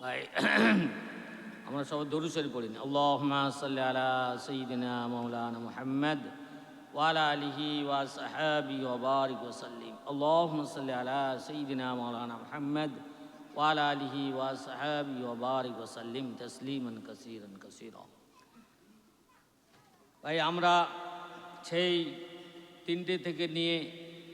ভাই আমরা সবাই দরুশরী পড়িনি আল্লাহ সাল্লি আলা সঈদিনা মৌলানা মুহাম্মদ ওয়ালা আলিহি ওয়া সাহাবি ওয়া বারিক ওয়া সাল্লিম আল্লাহ সাল্লি আলা সঈদিনা মৌলানা মুহাম্মদ ওয়ালা আলিহি ওয়া সাহাবি ওয়া বারিক ওয়া সাল্লিম তসলিমান কাসীরান কাসীরা ভাই, আমরা সেই তিনটে থেকে নিয়ে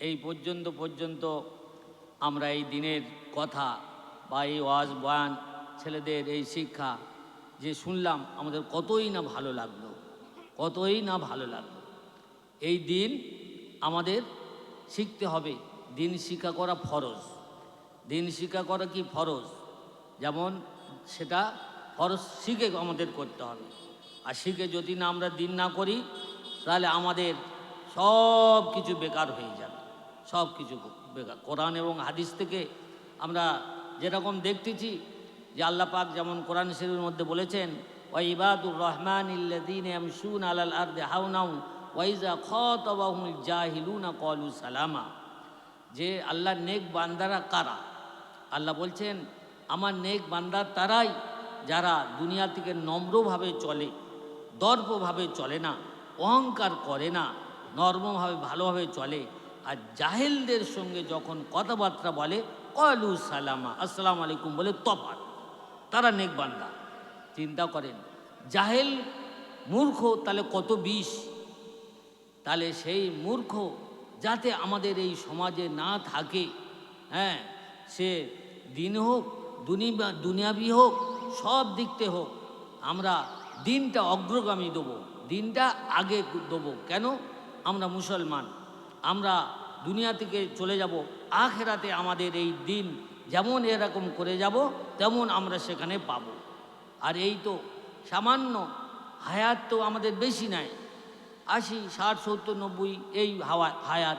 এই পর্যন্ত পর্যন্ত আমরা এই দিনের কথা বা এই ওয়াজ বয়ান ছেলেদের এই শিক্ষা যে শুনলাম আমাদের কতই না ভালো লাগল, কতই না ভালো লাগল। এই দিন আমাদের শিখতে হবে, দিন শিক্ষা করা ফরজ। দিন শিক্ষা করা কি ফরজ? যেমন সেটা ফরজ শিখে আমাদের করতে হবে। আর শিখে যদি না আমরা দিন না করি, তাহলে আমাদের সব কিছু বেকার হয়ে যাবে। সব কিছু বেকার। কোরআন এবং হাদিস থেকে আমরা যেরকম দেখতেছি যে আল্লাহ পাক যেমন কোরআন শরীফের মধ্যে বলেছেন ওয়া ইবাদুর রহমান ইল্লাদিন ইয়ামশুন আলাল আরদে হাউনাউ ওয়াইজা খাতাবাহুমুল জাহিলুনা ক্বালু সালামা। যে আল্লাহ নেক বান্দারা কারা? আল্লাহ বলছেন, আমার নেক বান্দার তারাই যারা দুনিয়া থেকে নম্রভাবে চলে, দর্পভাবে চলে না, অহংকার করে না, নর্মভাবে ভালোভাবে চলে, আর জাহেলদের সঙ্গে যখন কথাবার্তা বলে কলু সালামা। আসসালামু আলাইকুম বলে তফাত তারা নেক বান্দা। চিন্তা করেন। জাহেল মূর্খ, তাহলে কত বিষ? তাহলে সেই মূর্খ যাতে আমাদের এই সমাজে না থাকে হ্যাঁ সে দিন হোক দুনিয়া দুনিয়াবি হোক, সব দিকতে হোক, আমরা দিনটা অগ্রগামী দেবো, দিনটা আগে দেবো। কেন? আমরা মুসলমান, আমরা দুনিয়া থেকে চলে যাব, আখেরাতে আমাদের এই দিন যেমন এরকম করে যাব, তেমন আমরা সেখানে পাব। আর এই তো সামান্য হায়াত তো আমাদের বেশি নাই। আশি, ষাট, সত্তর, নব্বই, এই হাওয়া, হায়াত,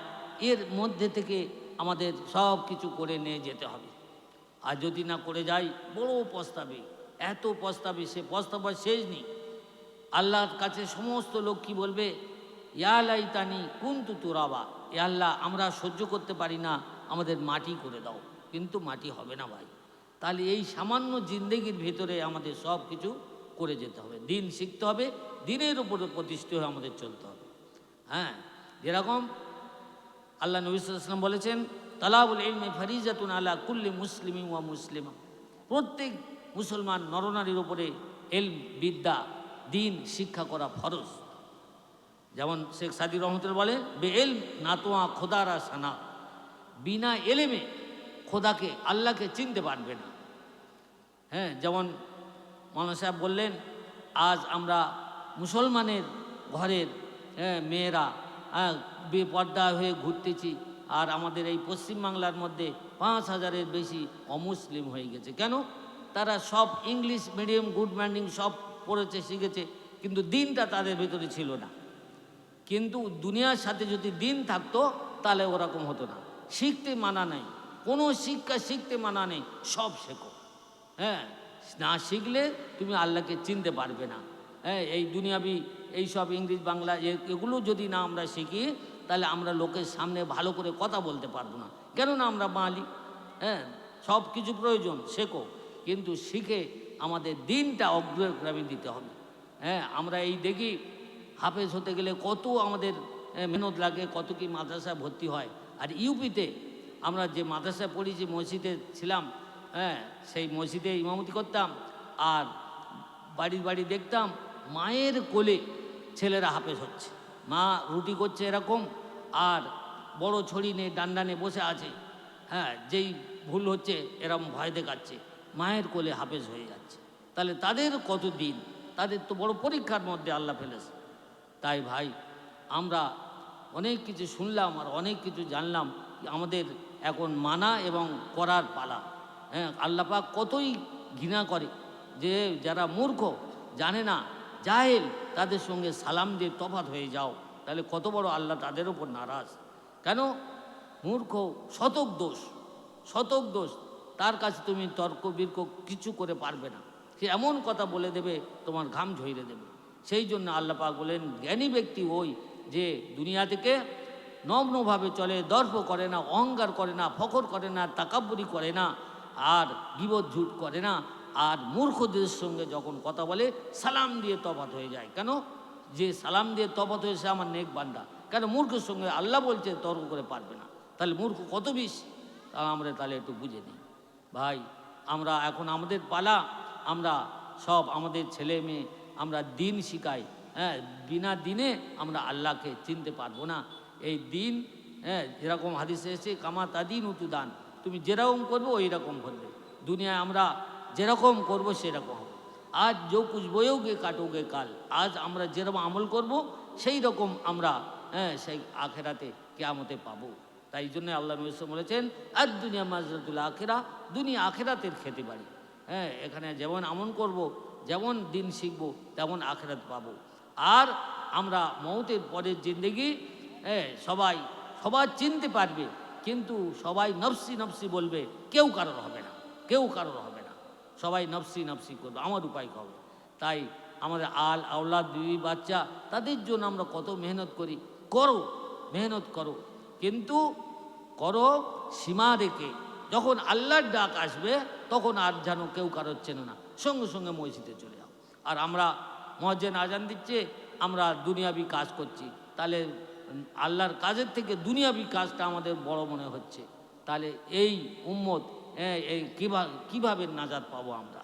এর মধ্যে থেকে আমাদের সব কিছু করে নিয়ে যেতে হবে। আর যদি না করে যাই, বড় প্রস্তাবে এত প্রস্তাবে সে প্রস্তাবের শেষ নেই। আল্লাহর কাছে সমস্ত লোক কি বলবে? ইয়ালাই তানি কুন্তু তুরাবা এ আল্লাহ, আমরা সহ্য করতে পারি না, আমাদের মাটি করে দাও। কিন্তু মাটি হবে না ভাই। তাহলে এই সামান্য জিন্দেগির ভেতরে আমাদের সব কিছু করে যেতে হবে। দিন শিখতে হবে, দিনের উপরে প্রতিষ্ঠিত হয়ে আমাদের চলতে হবে। হ্যাঁ যেরকম আল্লাহ নবীলাম বলেছেন, তালাবুল ইলমে ফারিজাতুন আলা কুল্লি মুসলিম ওয়া মুসলিমা। প্রত্যেক মুসলমান নরনারীর উপরে এল বিদ্যা, দিন, শিক্ষা করা ফরজ। যেমন শেখ সাদি রহমতুল বলে, বে এল নাতোয়া খোদারা সানা বিনা এলেমে খোদাকে আল্লাহকে চিনতে পারবে না। হ্যাঁ যেমন মৌলানা সাহেব বললেন আজ আমরা মুসলমানের ঘরের হ্যাঁ, মেয়েরা হ্যাঁ, বেপর্দা হয়ে ঘুরতেছি আর আমাদের এই পশ্চিমবাংলার মধ্যে পাঁচ হাজারের বেশি অমুসলিম হয়ে গেছে। কেন? তারা সব ইংলিশ মিডিয়াম গুড ম্যান্ডিং সব পড়েছে শিখেছে কিন্তু দিনটা তাদের ভেতরে ছিল না। কিন্তু দুনিয়ার সাথে যদি দিন থাকতো তাহলে ওরকম হতো না। শিখতে মানা নেই। কোনো শিক্ষা শিখতে মানা নেই, সব শেখো। হ্যাঁ না শিখলে তুমি আল্লাহকে চিনতে পারবে না। হ্যাঁ এই দুনিয়াবি, এই সব ইংরেজ, বাংলা এগুলো যদি না আমরা শিখি, তাহলে আমরা লোকের সামনে ভালো করে কথা বলতে পারব না। কেননা আমরা বাঙালি হ্যাঁ সব কিছু প্রয়োজন, শেখো। কিন্তু শিখে আমাদের দিনটা অগ্রগামী দিতে হবে। হ্যাঁ আমরা এই দেখি, হাফেজ হতে গেলে কত আমাদের মেহনত লাগে, কত কি মাদ্রাসায় ভর্তি হয়। আর ইউপিতে আমরা যে মাদ্রাসায় পড়েছি মসজিদে ছিলাম হ্যাঁ সেই মসজিদে ইমামতি করতাম আর বাড়ি বাড়ি দেখতাম মায়ের কোলে ছেলেরা হাফেজ হচ্ছে। মা রুটি করছে এরকম আর বড় ছড়ি নিয়ে ডান্ডা নিয়ে বসে আছে হ্যাঁ যেই ভুল হচ্ছে এরকম ভয় দেখাচ্ছে, মায়ের কোলে হাফেজ হয়ে যাচ্ছে। তাহলে তাদের কত দিন তাদের তো বড় পরীক্ষার মধ্যে আল্লাহ ফেলেছে। তাই ভাই, আমরা অনেক কিছু শুনলাম আর অনেক কিছু জানলাম, আমাদের এখন মানা এবং করার পালা। হ্যাঁ আল্লাপাক কতই ঘৃণা করে যে যারা মূর্খ, জানে না, জাহেল, তাদের সঙ্গে সালাম দিয়ে তফাত হয়ে যাও। তাহলে কত বড় আল্লাহ তাদের ওপর নারাজ। কেন? মূর্খ, শতক দোষ শতক দোষ। তার কাছে তুমি তর্ক বির্ক কিছু করে পারবে না। সে এমন কথা বলে দেবে, তোমার ঘাম ঝইরে দেবে। সেই জন্য আল্লাহ পাক বলেন, জ্ঞানী ব্যক্তি ওই যে দুনিয়া থেকে নগ্নভাবে চলে, দর্প করে না, অহংকার করে না, ফখর করে না, তাকাব্বুরি করে না, আর গিবত ঝুট করে না, আর মূর্খদের সঙ্গে যখন কথা বলে, সালাম দিয়ে তফাত হয়ে যায়। কেন? যে সালাম দিয়ে তফাত হয়েছে আমার নেক বান্দা। কেন? মূর্খের সঙ্গে আল্লাহ বলছে, তর্ক করে পারবে না। তাহলে মূর্খ কত বিষ? তা আমরা তাহলে একটু বুঝে নিই। ভাই, আমরা এখন আমাদের পালা, আমরা সব আমাদের ছেলে মেয়ে, আমরা দিন শিখাই। হ্যাঁ বিনা দিনে আমরা আল্লাহকে চিনতে পারব না। এই দিন হ্যাঁ যেরকম হাদিসে এসে কামা তাদিন উতু দান তুমি যেরকম করব ওই রকম করবে। দুনিয়ায় আমরা যেরকম করব, সেরকম আজ যো কুছ বয়োগে, কাটোগে কাল। আজ আমরা যেরকম আমল করব সেই রকম আমরা হ্যাঁ সেই আখেরাতে, কেয়ামতে পাবো। তাই জন্য আল্লাহ নবী সাল্লাল্লাহু বলেছেন আর দুনিয়া মাজরাতুল আখেরা দুনিয়া আখেরাতের খেতে পারি হ্যাঁ এখানে যেমন আমন করব, যেমন দিন শিখব, তেমন আখেরাত পাবো। আর আমরা মৌতের পরের জিন্দগি হ্যাঁ সবাই, সবার চিনতে পারবে, কিন্তু সবাই নফসি নফসি বলবে, কেউ কারোর হবে না, কেউ কারোর হবে না। সবাই নফসি নফসি করবে, আমার উপায় হবে? তাই আমাদের আল আওলাদ, বিবি, বাচ্চা, তাদের জন্য আমরা কত মেহনত করি। করো, মেহনত করো, কিন্তু করো সীমা রেখে। যখন আল্লাহর ডাক আসবে, তখন আর যেন কেউ কারোর চেনে না। সঙ্গে সঙ্গে মসজিদে চলে যাও। আর আমরা মহাজেন আজান দিচ্ছে, আমরা দুনিয়াবি কাজ করছি। তাহলে আল্লাহর কাজের থেকে দুনিয়াবি কাজটা আমাদের বড় মনে হচ্ছে। তাহলে এই উম্মত হ্যাঁ, এই কীভাবে কীভাবে নাজাদ পাবো আমরা?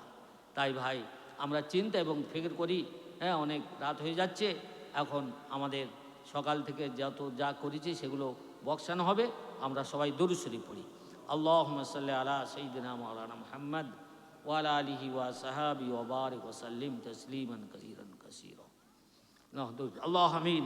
তাই ভাই, আমরা চিন্তা এবং ফিকির করি হ্যাঁ অনেক রাত হয়ে যাচ্ছে, এখন আমাদের সকাল থেকে যত যা করেছি সেগুলো বক্সানো হবে, আমরা সবাই দরুসরি পড়ি। আল্লাহ সাল্লাহ আলা সঈদিনা মৌলানা মোহাম্মদ ওয়ালা আলিহি ওয়া সাহাবি ওবারিক ওসাল্লিম তসলিমান কসিরন কসির। আল্লাহ আমিন।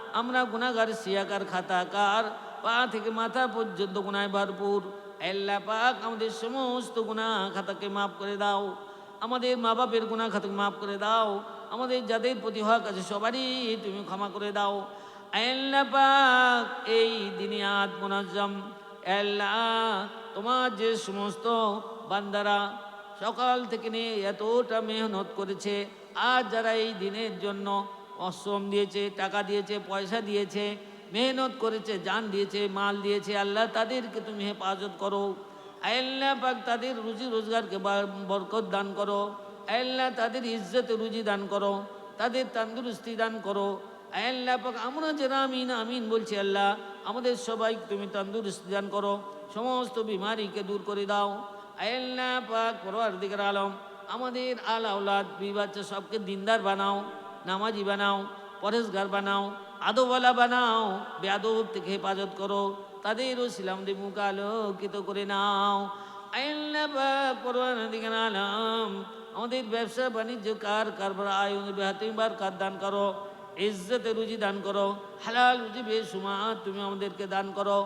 আমরা গুনাগার সিয়াকার খাতাকার, পা থেকে মাথা পর্যন্ত গুনায় ভরপুর। আল্লাহ পাক আমাদের সমস্ত গুনাহ খাতাকে মাফ করে দাও। আমাদের মা বাপের গুনাহ খাতাকে মাফ করে দাও। আমাদের যাদের প্রতি হক আছে সবারই তুমি ক্ষমা করে দাও। আল্লাহ পাক এই দিনিয়াত মুনাজ্জম আল্লাহ, তোমার যে সমস্ত বান্দারা সকাল থেকে নিয়ে এতটা মেহনত করেছে আর যারা এই দিনের জন্য অশ্রম দিয়েছে, টাকা দিয়েছে, পয়সা দিয়েছে, মেহনত করেছে, জান দিয়েছে, মাল দিয়েছে, আল্লাহ তাদেরকে তুমি হেফাজত করো। আল্লাহ পাক তাদের রুজি রোজগারকে বরকত দান করো। আল্লাহ তাদের ইজ্জতে রুজি দান করো, তাদের তন্দুরস্তি দান করো। আল্লাহ পাক আমরা যারা আমিন আমিন বলছি আল্লাহ, আমাদের সবাই তুমি তন্দুরুস্তি দান করো, সমস্ত বিমারিকে দূর করে দাও। আল্লাহ পাক পরওয়ারদিগার আলম, আমাদের আল আওলাদ বিবাচ্চা সবকে দিনদার বানাও। নামাজি বানাও, পরেশগার বানাও আদোওয়ালা বানাও বেয়াদব থেকে হেফাজত করো তাদেরও সিলামদের মুখ আলোকিত করে নাও। আমাদের ব্যবসা বাণিজ্য, কার কারবার, আয় বেহাতিবার কার দান করো, ইজ্জতে রুজি দান করো, হালাল রুজি বেসুমাত তুমি আমাদেরকে দান করো।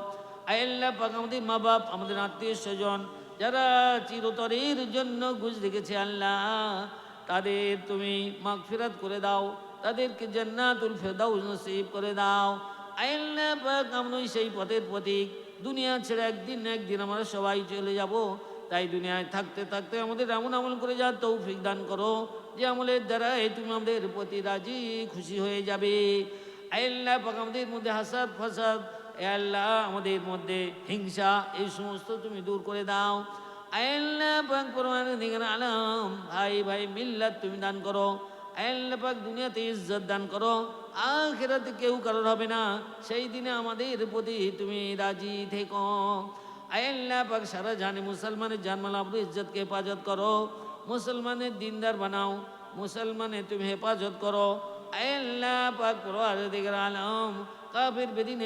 আল্লাহ পাক আমাদের মা বাপ, আমাদের আত্মীয় স্বজন, যারা চিরতরের জন্য গুজ রেখেছে আল্লাহ তাদের তুমি মাগফিরাত করে দাও, তাদেরকে জান্নাতুল ফেরদাউস নসিব করে দাও। আল্লাহ পাক আমরাই সেই পথের প্রতীক। দুনিয়া ছেড়ে একদিন না একদিন আমরা সবাই চলে যাব। তাই দুনিয়ায় থাকতে থাকতে আমাদের এমন আমল করে যা তৌফিক দান করো, যে আমলের দ্বারা এই তুমি আমাদের প্রতি রাজি, খুশি হয়ে যাবে। আল্লাহ পাক আমাদের মধ্যে হাসাদ ফাসাদ আল্লাহ আমাদের মধ্যে হিংসা, এই সমস্ত তুমি দূর করে দাও। পাক ভাই ভাই, মিল্লাত তুমি দান করো। পাক দুনিয়াতে ইজ্জত দান করো। কেউ কারোর হবে না। আমাদের প্রতি তুমি রাজি থেকো। আল্লাহ পাক সারা জানে মুসলমানের জানমাল ইজ্জতকে হেফাজত করো। মুসলমানের দিনদার বানাও। মুসলমানের তুমি হেফাজত করো। আল্লাহ পাক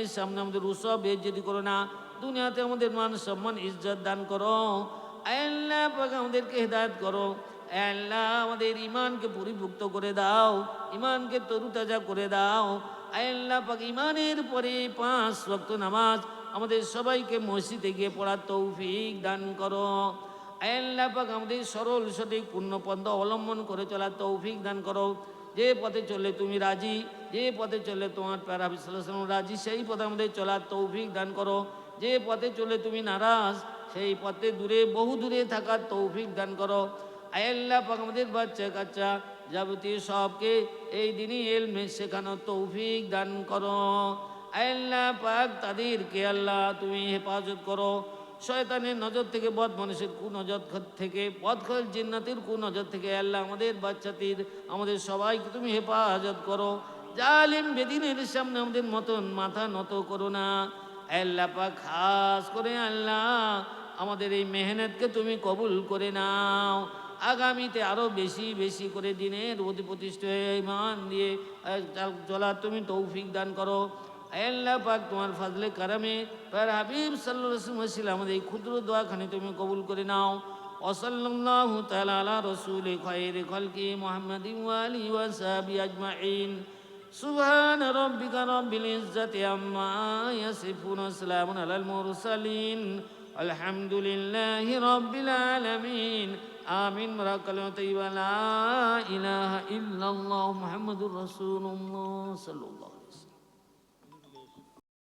সামনে আমাদের উৎসব বেজ্জতি করো না। দুনিয়াতে আমাদের মান সম্মান ইজ্জত দান করো। আল্লাহ পাক আমাদেরকে হেদায়ত করো। আল্লাহ আমাদের ইমানকে পরিভুক্ত করে দাও ইমানকে তরুতাজা করে দাও। আল্লাহ পাক ইমানের পরে পাঁচ ওয়াক্ত নামাজ আমাদের সবাইকে মসজিদে গিয়ে পড়ার তৌফিক দান করো। আল্লাহ পাক আমাদের সরল, সঠিক পূর্ণপন্থ অবলম্বন করে চলার তৌফিক দান করো। যে পথে চললে তুমি রাজি, যে পথে চললে তোমার প্যারা বিশ্লাম রাজি, সেই পথে আমাদের চলার তৌফিক দান করো। যে পথে চলে তুমি নারাজ সেই পথে দূরে, বহু দূরে থাকার তৌফিক দান করো। আল্লাহ পাক আমাদের বাচ্চা কাচ্চা যাবতীয় সবকে এই দিনই এলমে শেখানো তৌফিক দান করো। আল্লাহ পাক তাদেরকে আল্লাহ তুমি হেফাজত করো। শয়তানের নজর থেকে, বদ মানুষের কুনজর থেকে বদখল জিন্নাতের কুনজর থেকে আল্লাহ আমাদের বাচ্চাদের, আমাদের সবাইকে তুমি হেফাজত করো। জালিম বেদিনের সামনে আমাদের মতন মাথা নত করো না। আল্লাহ পাক খাস করে আল্লাহ, আমাদের এই মেহনতকে তুমি কবুল করে নাও। আগামীতে আরও বেশি বেশি করে দিনের অতি প্রতিষ্ঠ ইমান দিয়ে চাল- তুমি তৌফিক দান করো। আল্লাহ পাক তোমার ফাজলে কারামে তার হাবিব সাল্লাম আমাদের এই ক্ষুদ্র দোয়াখানে তুমি কবুল করে নাও। আলা রাসূল খায়র খালকি মুহাম্মাদিন ওয়া আলিহি ওয়া সাহবি ربك رب العزة عما يصفون আম্মা على المرسلين الحمد لله رب العالمين آمين আলামিন আমিন لا إله إلا الله محمد رسول الله صلى الله عليه ওয়াসাল্লাম